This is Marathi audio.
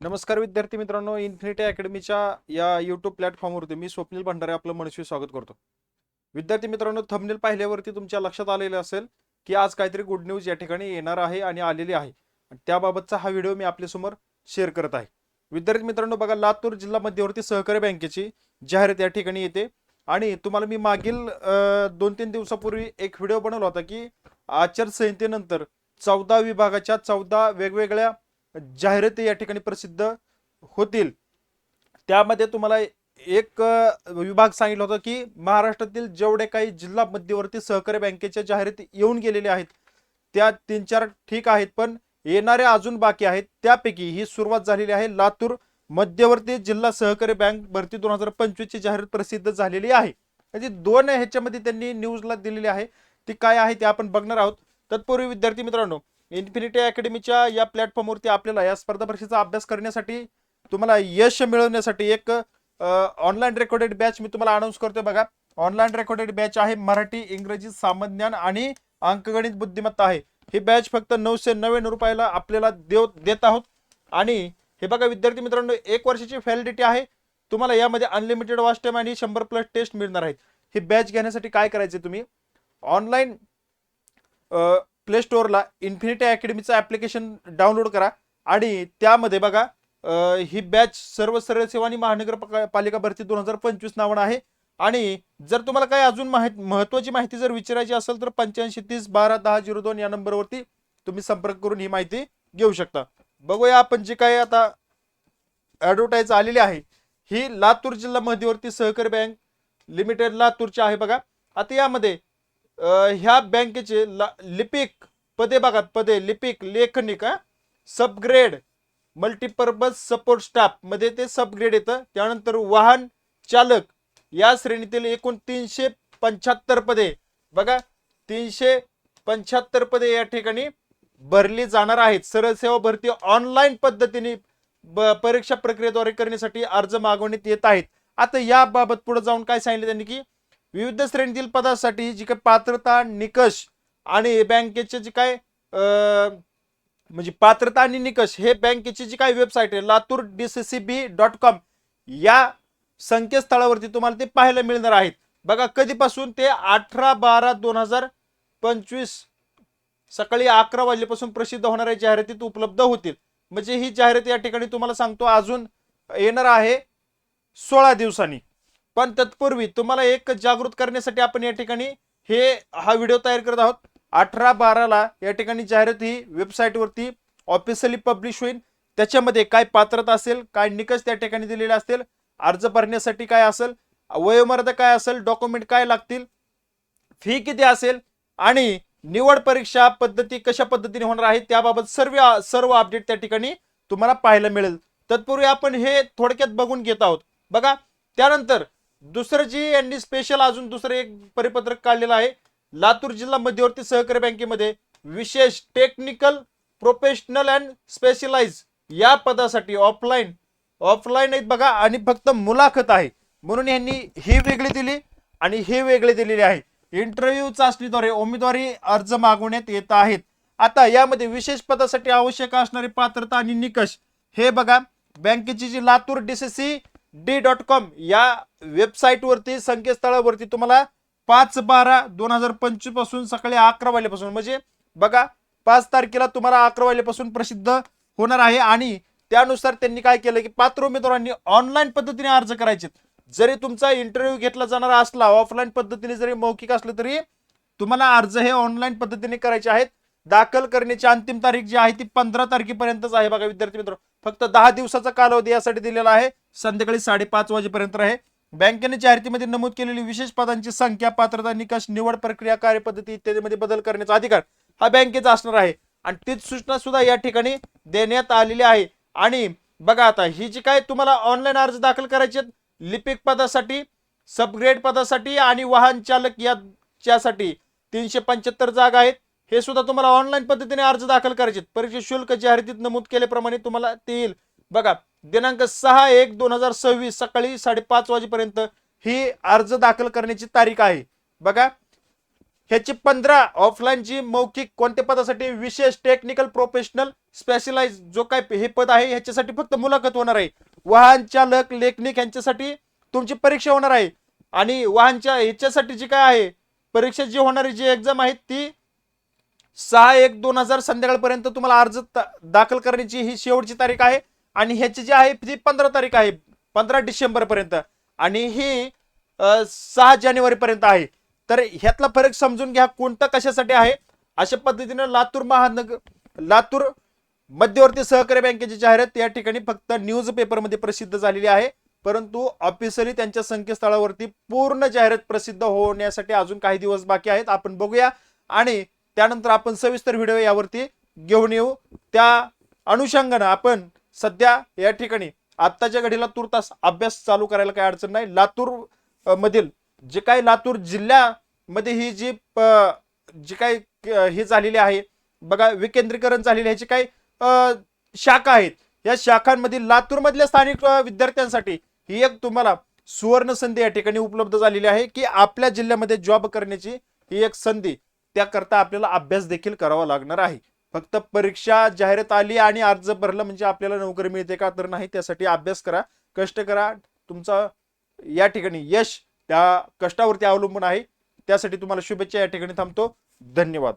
नमस्कार विद्यार्थी मित्रांनो इन्फिनिटी अकॅडमीच्या या यूट्यूब प्लॅटफॉर्मवरती मी स्वप्नील भंडारे आपलं मनस्वी स्वागत करतो. विद्यार्थी मित्रांनो थंबनेल पाहिल्यावरती तुमच्या लक्षात आलेलं असेल की आज काहीतरी गुड न्यूज या ठिकाणी येणार आहे आणि आलेली आहे. आणि त्याबाबतचा हा व्हिडिओ मी आपल्यासमोर शेअर करत आहे. विद्यार्थी मित्रांनो बघा लातूर जिल्हा मध्यवर्ती सहकारी बँकेची जाहिरात या ठिकाणी येते. आणि तुम्हाला मी मागील दोन तीन दिवसापूर्वी एक व्हिडिओ बनवला होता की आचारसंहितेनंतर चौदा विभागाच्या चौदा वेगवेगळ्या जाहिराती या ठिकाणी प्रसिद्ध होतील. त्यामध्ये तुम्हाला एक विभाग सांगितला होता की महाराष्ट्रातील जेवढे काही जिल्हा मध्यवर्ती सहकारी बँकेच्या जाहिराती येऊन गेलेल्या आहेत त्या तीन चार ठीक आहेत पण येणाऱ्या अजून बाकी आहेत त्यापैकी ही सुरुवात झालेली आहे लातूर मध्यवर्ती जिल्हा सहकारी बँक भरती दोन हजार पंचवीस ची जाहिरात प्रसिद्ध झालेली आहे. म्हणजे दोन ह्याच्यामध्ये त्यांनी न्यूजला दिलेली आहे. ती काय आहे ते आपण बघणार आहोत. तत्पूर्वी विद्यार्थी मित्रांनो इन्फिनिटी अकॅडमीच्या या प्लॅटफॉर्मवरती आपल्याला या स्पर्धा परीक्षेचा अभ्यास करण्यासाठी तुम्हाला यश मिळवण्यासाठी एक ऑनलाईन रेकॉर्डेड बॅच मी तुम्हाला अनाऊन्स करतोय बघा. ऑनलाईन रेकॉर्डेड बॅच आहे मराठी इंग्रजी सामान्य आणि अंकगणित बुद्धिमत्ता आहे. ही बॅच फक्त नऊशे नव्याण्णव रुपयाला आपल्याला देव देत आहोत. आणि हे बघा विद्यार्थी मित्रांनो एक वर्षाची व्हॅलिडिटी आहे. तुम्हाला यामध्ये अनलिमिटेड वॉच टाईम आणि शंभर प्लस टेस्ट मिळणार आहेत. ही बॅच घेण्यासाठी काय करायचे तुम्ही? ऑनलाईन प्ले स्टोअरला इन्फिनिटी अकॅडमीचं ॲप्लिकेशन डाउनलोड करा. आणि त्यामध्ये बघा ही बॅच सर्व सरळ सेवा आणि महानगरपालिका भरती दोन हजार पंचवीस नावानं आहे. आणि जर तुम्हाला काही अजून माहिती महत्वाची माहिती जर विचारायची असेल तर पंच्याऐंशी तीस बारा दहा झिरो दोन या नंबरवरती तुम्ही संपर्क करून ही माहिती घेऊ शकता. बघूया आपण जे काही आता ॲडव्हर्टाईज आलेली आहे. ही लातूर जिल्हा मध्यवर्ती सहकारी बँक लिमिटेड लातूरची आहे बघा. आता यामध्ये ह्या बँकेचे ला- लिपिक पदे बघा पदे लिपिक लेखनिक सबग्रेड मल्टीपर्पज सपोर्ट स्टाफमध्ये ते सबग्रेड येतं. त्यानंतर वाहन चालक. या श्रेणीतील एकूण तीनशे पंच्याहत्तर पदे. बघा तीनशे पंच्याहत्तर पदे या ठिकाणी भरली जाणार आहेत. सरळ सेवा भरती ऑनलाईन पद्धतीने ब- परीक्षा प्रक्रियेद्वारे करण्यासाठी अर्ज मागवण्यात येत आहेत. आता याबाबत पुढे जाऊन काय सांगितलं त्यांनी की विविध श्रेणीतील पदासाठी जी काही पात्रता निकष आणि बँकेचे जे काय म्हणजे पात्रता आणि निकष हे बँकेची जी काय वेबसाईट आहे Latur D C C B dot com या संकेतस्थळावरती तुम्हाला ते पाहायला मिळणार आहेत. बघा कधीपासून ते अठरा बारा दोन हजार पंचवीस सकाळी अकरा वाजल्यापासून प्रसिद्ध होणाऱ्या जाहिरातीत उपलब्ध होतील. म्हणजे ही जाहिरात या ठिकाणी तुम्हाला सांगतो अजून येणार आहे सोळा दिवसांनी. पण तत्पूर्वी तुम्हाला एक जागृत करण्यासाठी आपण या ठिकाणी हे हा व्हिडिओ तयार करत आहोत. अठरा बाराला या ठिकाणी जाहिरात ही वेबसाईटवरती ऑफिशियली पब्लिश होईल. त्याच्यामध्ये काय पात्रता असेल काय निकष त्या ठिकाणी दिलेले असतील अर्ज भरण्यासाठी काय असेल वयोमर्यादा काय असेल डॉक्युमेंट काय लागतील फी किती असेल आणि निवड परीक्षा पद्धती कशा पद्धतीने होणार आहे त्याबाबत सर्व सर्व अपडेट त्या ठिकाणी तुम्हाला पाहायला मिळेल. तत्पूर्वी आपण हे थोडक्यात बघून घेत आहोत. बघा त्यानंतर दुसरं जी यांनी स्पेशल अजून दुसरं एक परिपत्रक काढलेलं आहे लातूर जिल्हा मध्यवर्ती सहकारी बँकेमध्ये विशेष टेक्निकल प्रोफेशनल अँड स्पेशलाइज या पदासाठी ऑफलाईन ऑफलाईन आहेत बघा आणि फक्त मुलाखत आहे. म्हणून यांनी ही वेगळी दिली आणि ही वेगळी दिलेली आहे. इंटरव्ह्यू चाचणीद्वारे उमेदवारी अर्ज मागवण्यात येत आहेत. आता यामध्ये विशेष पदासाठी आवश्यक असणारी पात्रता आणि निकष हे बघा. बँकेची जी Latur DCC D dot com या वेबसाईटवरती संकेतस्थळावरती तुम्हाला पाच बारा दोन हजार पंचवीसपासून सकाळी अकरा वाजल्यापासून म्हणजे बघा पाच तारखेला तुम्हाला अकरा वाजल्यापासून प्रसिद्ध होणार आहे. आणि त्यानुसार त्यांनी काय केलं की पात्र उमेदवारांनी ऑनलाईन पद्धतीने अर्ज करायचे. जरी तुमचा इंटरव्ह्यू घेतला जाणार असला ऑफलाईन पद्धतीने जरी मौखिक असलं तरी तुम्हाला अर्ज हे ऑनलाईन पद्धतीने करायचे आहेत. दाखल करण्याची अंतिम तारीख जी आहे ती पंधरा तारखेपर्यंतच आहे बघा विद्यार्थी मित्र. फक्त दहा दिवसाचा कालावधी यासाठी दिलेला आहे. संध्याकाळी साडेपाच वाजेपर्यंत आहे. बँकेने जाहिरातीमध्ये नमूद केलेली विशेष पदांची संख्या पात्रता निकष निवड प्रक्रिया कार्यपद्धती इत्यादीमध्ये बदल करण्याचा अधिकार हा बँकेचा असणार आहे. आणि तीच सूचना सुद्धा या ठिकाणी देण्यात आलेली आहे. आणि बघा आता ही जी काय तुम्हाला ऑनलाईन अर्ज दाखल करायचे आहेत, लिपिक पदासाठी सबग्रेड पदासाठी आणि वाहन चालक याच्यासाठी तीनशे पंच्याहत्तर जागा आहेत. हे सुद्धा तुम्हाला ऑनलाईन पद्धतीने अर्ज दाखल करायचे आहेत. परीक्षा शुल्क जाहिरातीत नमूद केल्याप्रमाणे तुम्हाला ते येईल. बघा दिनांक सहा एक दोन हजार सव्वीस सकाळी साडेपाच वाजेपर्यंत ही अर्ज दाखल करण्याची तारीख आहे. बघा ह्याची पंधरा ऑफलाईनची मौखिक कोणत्या पदासाठी विशेष टेक्निकल प्रोफेशनल स्पेशलाइज जो काय हे पद आहे ह्याच्यासाठी फक्त मुलाखत होणार आहे. वाहन चालक लेखनिक यांच्यासाठी तुमची परीक्षा होणार आहे. आणि वाहनच्या ह्याच्यासाठी जी काय आहे परीक्षा जी होणारी जी एक्झाम आहे ती सहा एक दोन हजार संध्याकाळपर्यंत तुम्हाला अर्ज दाखल करण्याची ही शेवटची तारीख आहे. आणि ह्याची जी आहे ती पंधरा तारीख आहे पंधरा डिसेंबर पर्यंत आणि ही सहा जानेवारी पर्यंत आहे. तर ह्यातला फरक समजून घ्या कोणतं कशासाठी आहे? अशा पद्धतीनं लातूर महानगर लातूर मध्यवर्ती सहकारी बँकेची जाहिरात या ठिकाणी फक्त न्यूज पेपरमध्ये प्रसिद्ध झालेली आहे. परंतु ऑफिशियली त्यांच्या संकेतस्थळावरती पूर्ण जाहिरात प्रसिद्ध होण्यासाठी अजून काही दिवस बाकी आहेत. आपण बघूया. आणि त्यानंतर आपण सविस्तर व्हिडिओ यावरती घेऊन येऊ. त्या अनुषंगानं आपण सध्या या ठिकाणी आत्ताच्या घडीला तुर्तास अभ्यास चालू करायला काही अडचण नाही. लातूर मधील जे काही लातूर जिल्ह्यामध्ये ही जी प- जी काही ही हे झालेली आहे बघा विकेंद्रीकरण झालेली ह्याची काही शाखा आहेत या शाखांमधील लातूरमधल्या स्थानिक विद्यार्थ्यांसाठी ही एक तुम्हाला सुवर्ण संधी या ठिकाणी उपलब्ध झालेली आहे की आपल्या जिल्ह्यामध्ये जॉब करण्याची ही एक संधी त्याकरता आपल्याला अभ्यास देखील करावा लागणार आहे. फक्त परीक्षा जाहिरात आली आणि अर्ज भरला म्हणजे आपल्याला नोकरी मिळते का तर नाही त्यासाठी अभ्यास करा कष्ट करा. तुमचा या ठिकाणी यश त्या कष्टावरती अवलंबून आहे. त्यासाठी तुम्हाला शुभेच्छा या ठिकाणी थांबतो. धन्यवाद.